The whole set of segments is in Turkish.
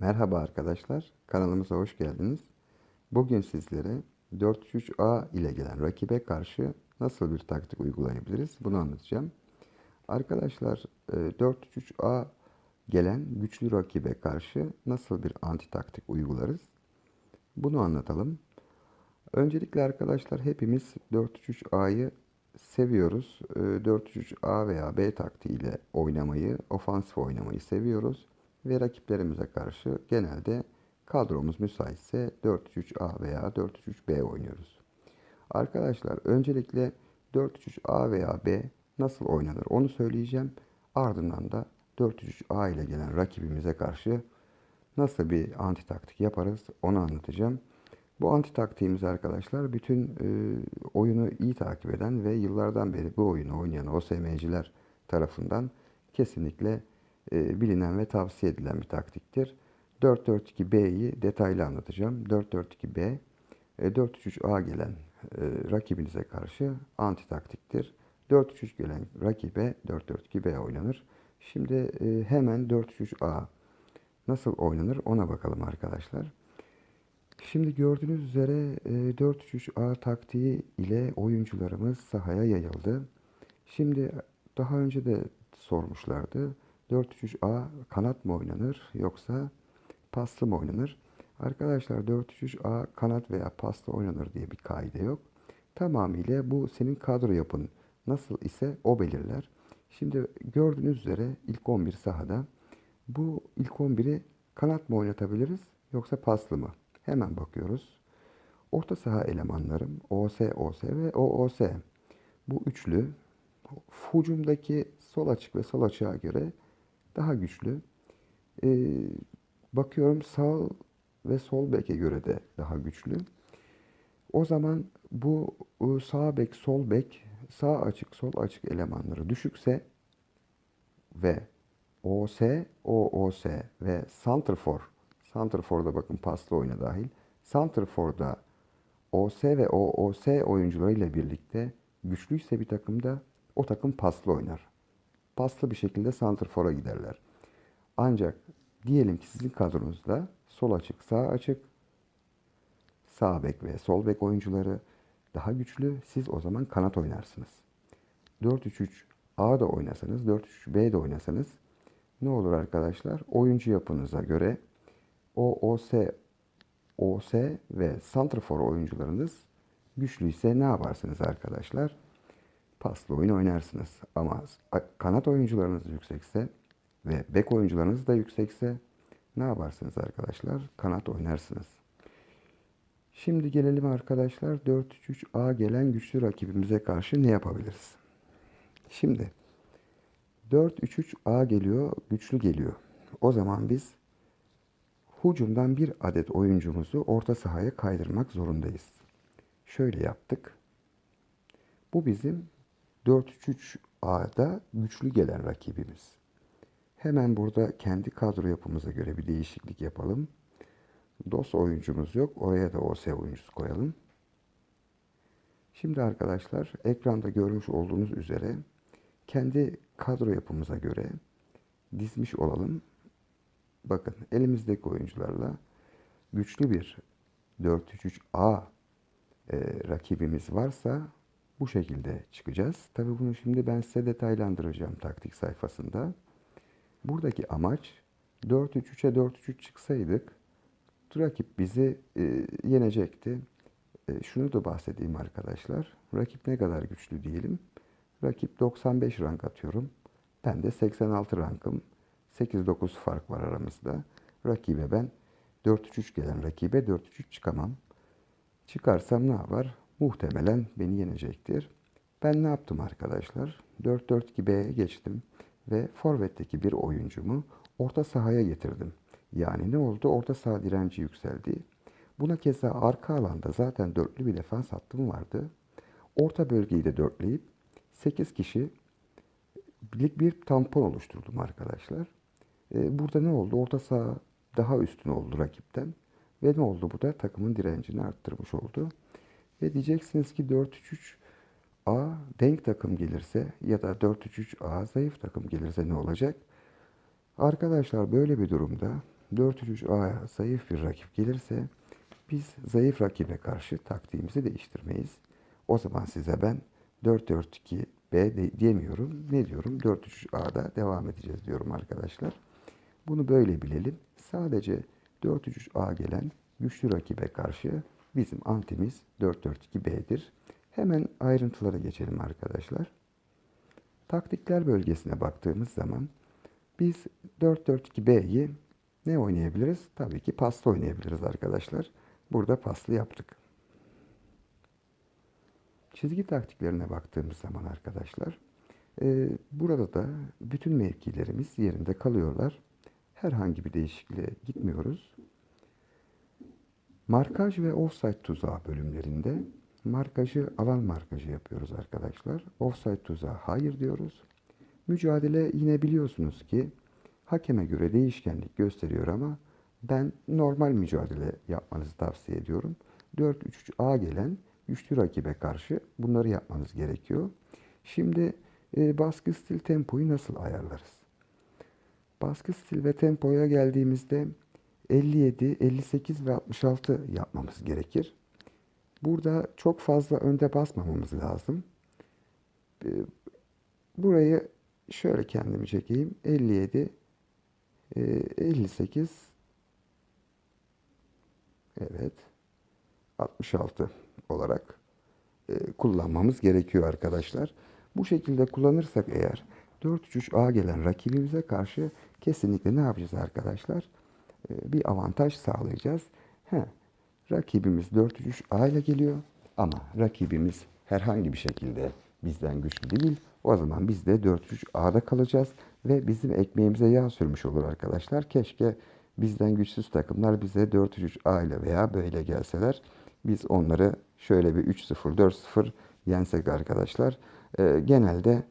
Merhaba arkadaşlar, kanalımıza hoş geldiniz. Bugün sizlere 4-3-A ile gelen rakibe karşı nasıl bir taktik uygulayabiliriz bunu anlatacağım. Arkadaşlar 4-3-A gelen güçlü rakibe karşı nasıl bir anti taktik uygularız? Bunu anlatalım. Öncelikle arkadaşlar hepimiz 4-3-A'yı seviyoruz. 4-3-A veya B taktiğiyle oynamayı, ofansif oynamayı seviyoruz. Ve rakiplerimize karşı genelde kadromuz müsaitse 4-3-A veya 4-3-B oynuyoruz. Arkadaşlar öncelikle 4-3-A veya B nasıl oynanır onu söyleyeceğim. Ardından da 4-3-A ile gelen rakibimize karşı nasıl bir anti taktik yaparız onu anlatacağım. Bu anti taktiğimiz arkadaşlar bütün e, oyunu iyi takip eden ve yıllardan beri bu oyunu oynayan OSM'ciler tarafından kesinlikle e, bilinen ve tavsiye edilen bir taktiktir. 4-4-2-B'yi detaylı anlatacağım. 4-4-2-B, e, 4-3-3-A gelen e, rakibinize karşı anti taktiktir. 4-3-3 gelen rakibe 4-4-2-B oynanır. Şimdi e, hemen 4-3-3-A nasıl oynanır ona bakalım arkadaşlar. Şimdi gördüğünüz üzere 4-3-3-A taktiği ile oyuncularımız sahaya yayıldı. Şimdi daha önce de sormuşlardı. 4-3-3-A kanat mı oynanır yoksa paslı mı oynanır? Arkadaşlar 4-3-3-A kanat veya paslı oynanır diye bir kaide yok. Tamamıyla bu senin kadro yapın nasıl ise o belirler. Şimdi gördüğünüz üzere ilk 11 sahada. Bu ilk 11'i kanat mı oynatabiliriz yoksa paslı mı? Hemen bakıyoruz. Orta saha elemanlarım OS, OS ve OOS. Bu üçlü hücumdaki sol açık ve sol açığa göre daha güçlü. Ee, bakıyorum sağ ve sol beke göre de daha güçlü. O zaman bu sağ bek, sol bek, sağ açık, sol açık elemanları düşükse ve OS, OOS ve Santrfor, Santrfor'da bakın paslı oyuna dahil, Santrfor'da OS ve OOS oyuncularıyla birlikte güçlüyse bir takımda o takım paslı oynar paslı bir şekilde santrfora giderler. Ancak diyelim ki sizin kadronuzda sol açık, sağ açık, sağ bek ve sol bek oyuncuları daha güçlü. Siz o zaman kanat oynarsınız. 4-3-3 A da oynasanız, 4-3-3 B de oynasanız ne olur arkadaşlar? Oyuncu yapınıza göre o OS, OS ve santrfor oyuncularınız güçlüyse ne yaparsınız arkadaşlar? Paslı oyun oynarsınız. Ama kanat oyuncularınız yüksekse ve bek oyuncularınız da yüksekse ne yaparsınız arkadaşlar? Kanat oynarsınız. Şimdi gelelim arkadaşlar 4-3-3-A gelen güçlü rakibimize karşı ne yapabiliriz? Şimdi 4-3-3-A geliyor, güçlü geliyor. O zaman biz hücumdan bir adet oyuncumuzu orta sahaya kaydırmak zorundayız. Şöyle yaptık. Bu bizim 4-3-3-A'da güçlü gelen rakibimiz. Hemen burada kendi kadro yapımıza göre bir değişiklik yapalım. DOS oyuncumuz yok. Oraya da OS oyuncusu koyalım. Şimdi arkadaşlar ekranda görmüş olduğunuz üzere kendi kadro yapımıza göre dizmiş olalım. Bakın elimizdeki oyuncularla güçlü bir 4-3-3-A e, rakibimiz varsa bu şekilde çıkacağız. Tabi bunu şimdi ben size detaylandıracağım taktik sayfasında. Buradaki amaç 4-3-3'e 4-3-3 çıksaydık rakip bizi e, yenecekti. E, şunu da bahsedeyim arkadaşlar. Rakip ne kadar güçlü diyelim. Rakip 95 rank atıyorum. Ben de 86 rankım. 8-9 fark var aramızda. Rakibe ben 4-3-3 gelen rakibe 4-3-3 çıkamam. Çıkarsam ne yapar? Muhtemelen beni yenecektir. Ben ne yaptım arkadaşlar? 4-4-2-B'ye geçtim ve forvetteki bir oyuncumu orta sahaya getirdim. Yani ne oldu? Orta saha direnci yükseldi. Buna keza arka alanda zaten dörtlü bir defans hattım vardı. Orta bölgeyi de dörtleyip 8 kişi birlik bir tampon oluşturdum arkadaşlar. Ee, burada ne oldu? Orta saha daha üstün oldu rakipten. Ve ne oldu? Bu da takımın direncini arttırmış oldu. Ve diyeceksiniz ki 4-3-3 A denk takım gelirse ya da 4-3-3 A zayıf takım gelirse ne olacak? Arkadaşlar böyle bir durumda 4-3-3'a zayıf bir rakip gelirse biz zayıf rakibe karşı taktiğimizi değiştirmeyiz. O zaman size ben 4-4-2 B diyemiyorum. Ne diyorum? 4-3-3'A'da devam edeceğiz diyorum arkadaşlar. Bunu böyle bilelim. Sadece 4-3-3-A gelen güçlü rakibe karşı bizim antimiz 4-4-2-B'dir. Hemen ayrıntılara geçelim arkadaşlar. Taktikler bölgesine baktığımız zaman biz 4-4-2-B'yi ne oynayabiliriz? Tabii ki paslı oynayabiliriz arkadaşlar. Burada paslı yaptık. Çizgi taktiklerine baktığımız zaman arkadaşlar, e, burada da bütün mevkilerimiz yerinde kalıyorlar. Herhangi bir değişikliğe gitmiyoruz. Markaj ve offside tuzağı bölümlerinde markajı alan markajı yapıyoruz arkadaşlar. Offside tuzağı hayır diyoruz. Mücadele yine biliyorsunuz ki hakeme göre değişkenlik gösteriyor ama ben normal mücadele yapmanızı tavsiye ediyorum. 4-3-3-A gelen güçlü rakibe karşı bunları yapmanız gerekiyor. Şimdi e, baskı stil tempoyu nasıl ayarlarız? Baskı stil ve tempoya geldiğimizde 57, 58 ve 66 yapmamız gerekir. Burada çok fazla önde basmamamız lazım. Ee, Burayı şöyle kendimi çekeyim. 57, e, 58, evet, 66 olarak e, kullanmamız gerekiyor arkadaşlar. Bu şekilde kullanırsak eğer 4-3-3-A gelen rakibimize karşı kesinlikle ne yapacağız arkadaşlar? E, bir avantaj sağlayacağız. He, rakibimiz 4-3-3-A ile geliyor ama rakibimiz herhangi bir şekilde bizden güçlü değil. O zaman biz de 4-3-A'da kalacağız ve bizim ekmeğimize yağ sürmüş olur arkadaşlar. Keşke bizden güçsüz takımlar bize 4-3-A ile veya böyle gelseler biz onları şöyle bir 3-0, 4-0 yensek arkadaşlar. Ee, genelde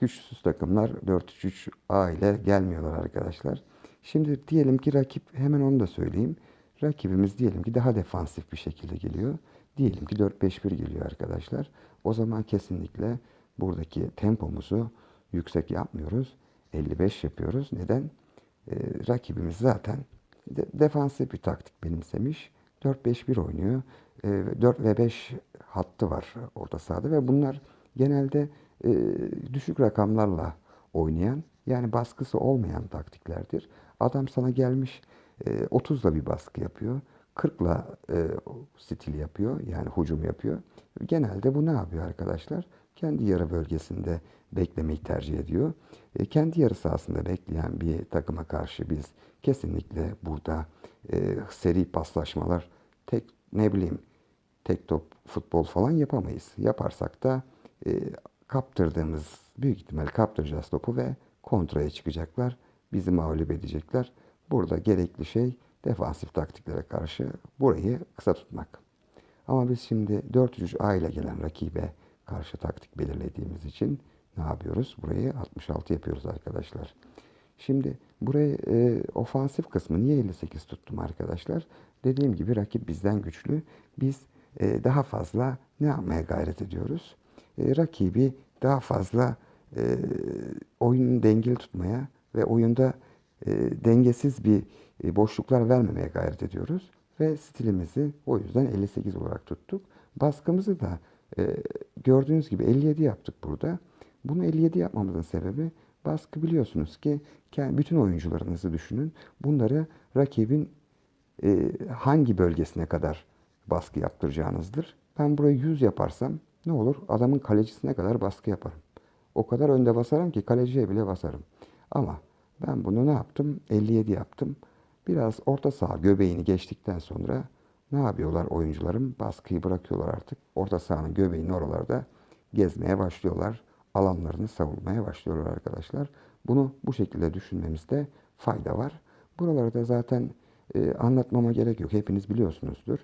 güçsüz takımlar 4-3-3-A ile gelmiyorlar arkadaşlar. Şimdi diyelim ki rakip hemen onu da söyleyeyim. Rakibimiz diyelim ki daha defansif bir şekilde geliyor. Diyelim ki 4-5-1 geliyor arkadaşlar. O zaman kesinlikle buradaki tempomuzu yüksek yapmıyoruz. 55 yapıyoruz. Neden? Ee, rakibimiz zaten de- defansif bir taktik benimsemiş. 4-5-1 oynuyor. Ee, 4 ve 5 hattı var orta sahada ve bunlar genelde e, düşük rakamlarla oynayan yani baskısı olmayan taktiklerdir. Adam sana gelmiş e, 30'la bir baskı yapıyor. 40'la e, stil yapıyor yani hücum yapıyor. Genelde bu ne yapıyor arkadaşlar? Kendi yarı bölgesinde beklemeyi tercih ediyor. E, kendi yarı sahasında bekleyen bir takıma karşı biz kesinlikle burada e, seri paslaşmalar tek ne bileyim tek top futbol falan yapamayız. Yaparsak da e, kaptırdığımız büyük ihtimal kaptıracağız topu ve kontraya çıkacaklar. Bizi mağlup edecekler. Burada gerekli şey defansif taktiklere karşı burayı kısa tutmak. Ama biz şimdi 4-3-A ile gelen rakibe karşı taktik belirlediğimiz için ne yapıyoruz? Burayı 66 yapıyoruz arkadaşlar. Şimdi burayı e, ofansif kısmı niye 58 tuttum arkadaşlar? Dediğim gibi rakip bizden güçlü. Biz e, daha fazla ne yapmaya gayret ediyoruz? E, rakibi daha fazla e, oyunun dengeli tutmaya ve oyunda e, dengesiz bir e, boşluklar vermemeye gayret ediyoruz. Ve stilimizi o yüzden 58 olarak tuttuk. Baskımızı da e, gördüğünüz gibi 57 yaptık burada. Bunu 57 yapmamızın sebebi baskı biliyorsunuz ki bütün oyuncularınızı düşünün. Bunları rakibin e, hangi bölgesine kadar baskı yaptıracağınızdır. Ben burayı 100 yaparsam ne olur? Adamın kalecisine kadar baskı yaparım. O kadar önde basarım ki kaleciye bile basarım. Ama ben bunu ne yaptım? 57 yaptım. Biraz orta saha göbeğini geçtikten sonra ne yapıyorlar oyuncularım? Baskıyı bırakıyorlar artık. Orta sahanın göbeğinin oralarda gezmeye başlıyorlar. Alanlarını savunmaya başlıyorlar arkadaşlar. Bunu bu şekilde düşünmemizde fayda var. Buralarda zaten e, anlatmama gerek yok. Hepiniz biliyorsunuzdur.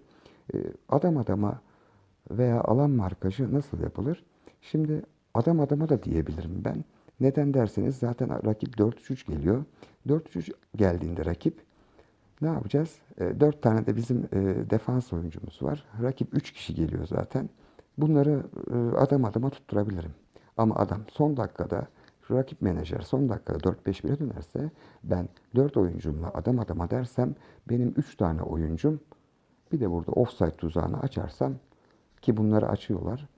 E, adam adama veya alan markajı nasıl yapılır? Şimdi adam adama da diyebilirim ben. Neden derseniz zaten rakip 4-3 geliyor. 4-3 geldiğinde rakip ne yapacağız? E, 4 tane de bizim e, defans oyuncumuz var. Rakip 3 kişi geliyor zaten. Bunları e, adam adama tutturabilirim. Ama adam son dakikada rakip menajer son dakikada 4-5-1'e dönerse ben 4 oyuncumla adam adama dersem benim 3 tane oyuncum bir de burada offside tuzağını açarsam ki bunları açıyorlar.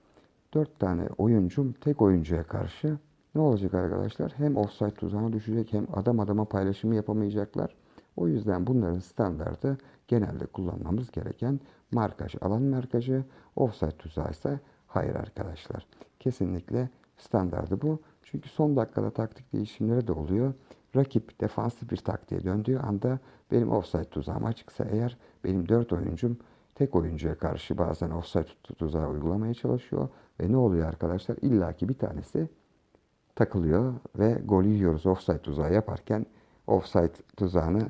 4 tane oyuncum tek oyuncuya karşı ne olacak arkadaşlar? Hem offside tuzağına düşecek hem adam adama paylaşımı yapamayacaklar. O yüzden bunların standardı genelde kullanmamız gereken markaj alan markajı, offside tuzağı ise hayır arkadaşlar. Kesinlikle standardı bu. Çünkü son dakikada taktik değişimleri de oluyor. Rakip defansif bir taktiğe döndüğü anda benim offside tuzağım açıksa eğer benim 4 oyuncum tek oyuncuya karşı bazen offside tuzağı uygulamaya çalışıyor. Ve ne oluyor arkadaşlar? İlla ki bir tanesi takılıyor ve gol yiyoruz offside tuzağı yaparken offside tuzağını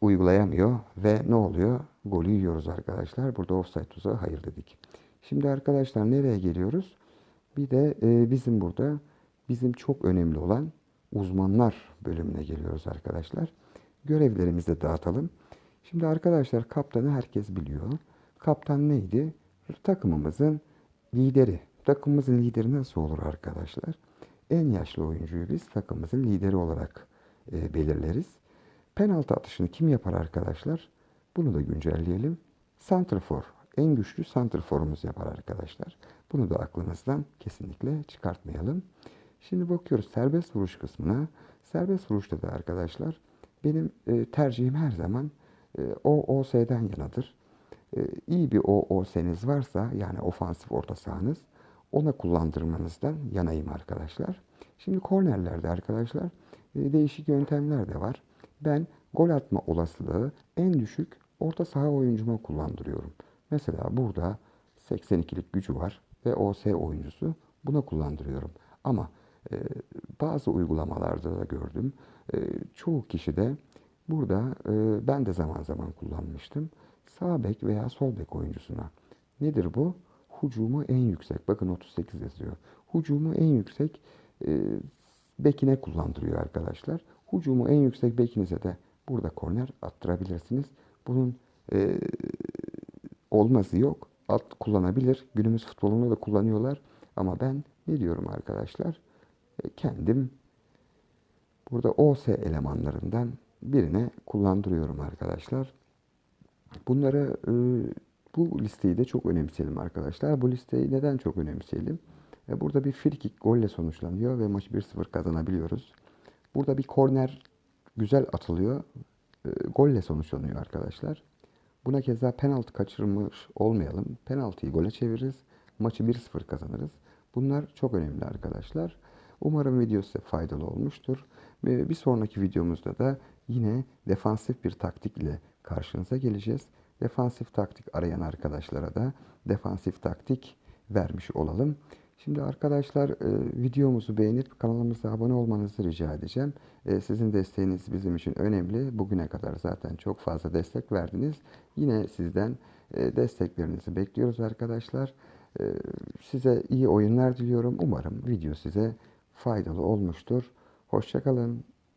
uygulayamıyor ve ne oluyor? Golü yiyoruz arkadaşlar. Burada offside tuzağı hayır dedik. Şimdi arkadaşlar nereye geliyoruz? Bir de e, bizim burada bizim çok önemli olan uzmanlar bölümüne geliyoruz arkadaşlar. Görevlerimizi dağıtalım. Şimdi arkadaşlar kaptanı herkes biliyor. Kaptan neydi? Takımımızın lideri. Takımımızın lideri nasıl olur arkadaşlar? En yaşlı oyuncuyu biz takımımızın lideri olarak e, belirleriz. Penaltı atışını kim yapar arkadaşlar? Bunu da güncelleyelim. Santrfor. En güçlü santrforumuz yapar arkadaşlar. Bunu da aklımızdan kesinlikle çıkartmayalım. Şimdi bakıyoruz serbest vuruş kısmına. Serbest vuruşta da arkadaşlar benim e, tercihim her zaman e, OOS'den yanadır. E, iyi bir OOS'niz varsa yani ofansif orta sahanız ona kullandırmanızdan yanayım arkadaşlar. Şimdi kornerlerde arkadaşlar e, değişik yöntemler de var. Ben gol atma olasılığı en düşük orta saha oyuncuma kullandırıyorum. Mesela burada 82'lik gücü var ve OS oyuncusu buna kullandırıyorum. Ama e, bazı uygulamalarda da gördüm. E, çoğu kişi de burada e, ben de zaman zaman kullanmıştım. Sağ bek veya sol bek oyuncusuna. Nedir bu? Hucumu en yüksek. Bakın 38 yazıyor. Hucumu en yüksek e, bekine kullandırıyor arkadaşlar. Hucumu en yüksek bekinize de burada korner attırabilirsiniz. Bunun e, olması yok. Alt kullanabilir. Günümüz futbolunda da kullanıyorlar. Ama ben ne diyorum arkadaşlar? E, kendim burada OS elemanlarından birine kullandırıyorum arkadaşlar. Bunları e, bu listeyi de çok önemseyelim arkadaşlar. Bu listeyi neden çok önemseyelim? E, burada bir free kick golle sonuçlanıyor ve maçı 1-0 kazanabiliyoruz. Burada bir korner güzel atılıyor. E, golle sonuçlanıyor arkadaşlar. Buna keza penaltı kaçırmış olmayalım. Penaltıyı gole çeviririz. Maçı 1-0 kazanırız. Bunlar çok önemli arkadaşlar. Umarım video size faydalı olmuştur. Bir sonraki videomuzda da yine defansif bir taktik ile karşınıza geleceğiz. Defansif taktik arayan arkadaşlara da defansif taktik vermiş olalım. Şimdi arkadaşlar e, videomuzu beğenip kanalımıza abone olmanızı rica edeceğim. E, sizin desteğiniz bizim için önemli. Bugüne kadar zaten çok fazla destek verdiniz. Yine sizden e, desteklerinizi bekliyoruz arkadaşlar. Size iyi oyunlar diliyorum. Umarım video size faydalı olmuştur. Hoşçakalın.